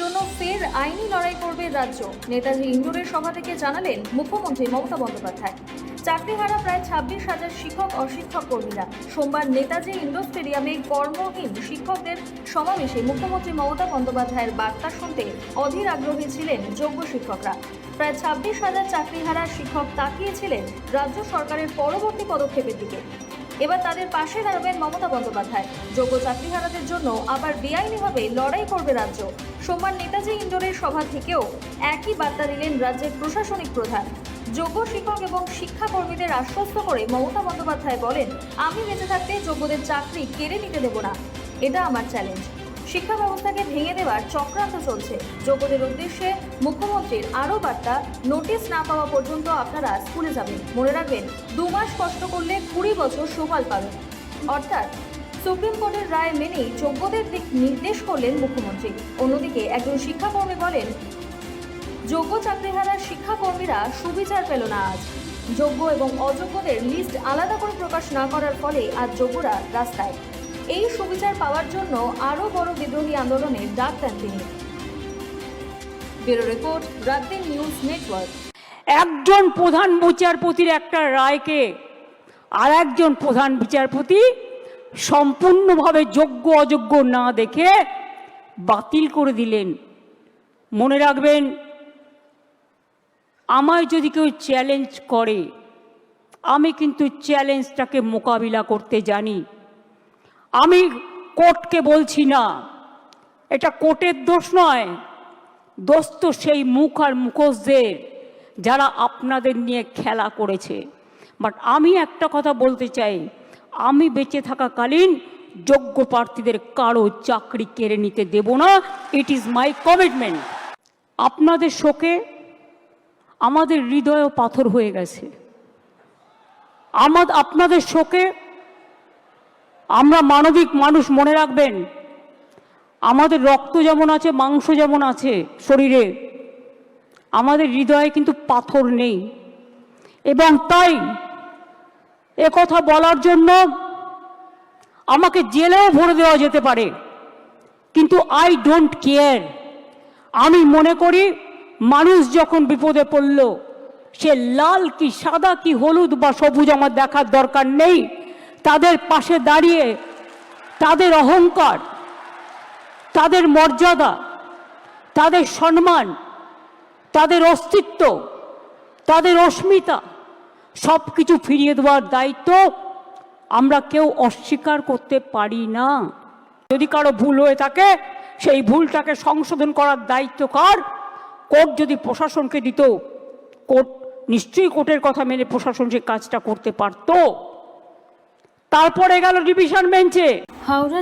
জন্য ফের আইনি লড়াই করবে রাজ্য। নেতাজি ইন্দোরের সভা থেকে জানালেন মুখ্যমন্ত্রী মমতা বন্দ্যোপাধ্যায়। চাকরিহারা প্রায় ছাব্বিশ হাজার শিক্ষক অশিক্ষক কর্মীরা। সোমবার নেতাজি ইন্ডোর স্টেডিয়ামে কর্মহীন শিক্ষকদের সমাবেশে মুখ্যমন্ত্রী মমতা বন্দ্যোপাধ্যায়ের বার্তা শুনতে অধীর আগ্রহী ছিলেন যোগ্য শিক্ষকরা। প্রায় ছাব্বিশ হাজার চাকরিহারা শিক্ষক তাকিয়েছিলেন রাজ্য সরকারের পরবর্তী পদক্ষেপের দিকে। এবার তাদের পাশে দাঁড়াবেন মমতা বন্দ্যোপাধ্যায়। যোগ্য চাকরিহারাদের জন্য আবার বেআইনিভাবে লড়াই করবে রাজ্য। সোমবার নেতাজি ইন্ডোরের সভা থেকেও একই বার্তা দিলেন রাজ্যের প্রশাসনিক প্রধান। যোগ্য শিক্ষক এবং শিক্ষাকর্মীদের আশ্বস্ত করে মমতা বন্দ্যোপাধ্যায় বলেন, আমি বেঁচে থাকতে যোগ্যদের চাকরি কেড়ে নিতে দেব না। এটা আমার চ্যালেঞ্জ শিক্ষা ব্যবস্থাকে ভেঙে দেওয়ার চক্রান্ত চলছে। যোগ্যদের উদ্দেশ্যে মুখ্যমন্ত্রীর আরও বার্তা, নোটিশ না পাওয়া পর্যন্ত আপনারা স্কুলে যাবেন। মনে রাখবেন, দু মাস কষ্ট করলে কুড়ি বছর সুফল পাবেন। অর্থাৎ সুপ্রিম কোর্টের রায় মেনেই যোগ্যদের দিক নির্দেশ করলেন মুখ্যমন্ত্রী। অন্যদিকে একজন শিক্ষাকর্মী বলেন যোগ্য চাকরিহারা শিক্ষাকর্মীরা সুবিচার পেল না আজ। যোগ্য এবং অযোগ্যদের লিস্ট আলাদা করে প্রকাশ না করার ফলে আজ যোগ্যরা রাস্তায়। এই সুবিচার পাওয়ার জন্য আরও বড় বিদ্রোহী আন্দোলনের ডাক দেন তিনি। Bureau report Raatdin news network. একজন প্রধান বিচারপতির একটা রায়কে আর একজন প্রধান বিচারপতি সম্পূর্ণভাবে যোগ্য, অযোগ্য না দেখে বাতিল করে দিলেন। মনে রাখবেন, আমায় যদি কেউ চ্যালেঞ্জ করে, আমি কিন্তু চ্যালেঞ্জটাকে মোকাবিলা করতে জানি। আমি কোর্টকে বলছি না। এটা কোর্টের দোষ নয়। দোষ তো সেই মুখ আর মুখোশদের যারা আপনাদের নিয়ে খেলা করেছে। বাট আমি একটা কথা বলতে চাই। আমি বেঁচে থাকাকালীন যোগ্য প্রার্থীদের কারও চাকরি কেড়ে নিতে দেব না। ইট ইজ মাই কমিটমেন্ট আপনাদের শোকে আমাদের হৃদয়ও পাথর হয়ে গেছে। আমাদের আপনাদের শোকে আমরা মানবিক মানুষ, মনে রাখবেন, আমাদের রক্ত যেমন আছে, মাংস যেমন আছে শরীরে, আমাদের হৃদয়ে কিন্তু পাথর নেই। এবং তাই কথা বলার জন্য আমাকে জেলেও ভরে দেওয়া যেতে পারে, কিন্তু আই ডোন্ট কেয়ার আমি মনে করি, মানুষ যখন বিপদে পড়ল, সে লাল কি, সাদা কি, হলুদ বা সবুজ আমার দেখার দরকার নেই। তাদের পাশে দাঁড়িয়ে তাদের অহংকার, তাদের মর্যাদা, তাদের সম্মান, তাদের অস্তিত্ব, তাদের অস্মিতা সব কিছু ফিরিয়ে দেওয়ার দায়িত্ব আমরা কেউ অস্বীকার করতে পারি না। যদি কারও ভুল হয়ে থাকে, সেই ভুলটাকে সংশোধন করার দায়িত্ব কার? কোর্ট যদি প্রশাসনকে দিত, কোর্ট নিশ্চয়ই কোর্টের কথা মেনে প্রশাসন সে কাজটা করতে পারতো। তারপরে গেল ডিভিশন বেঞ্চে হাওড়া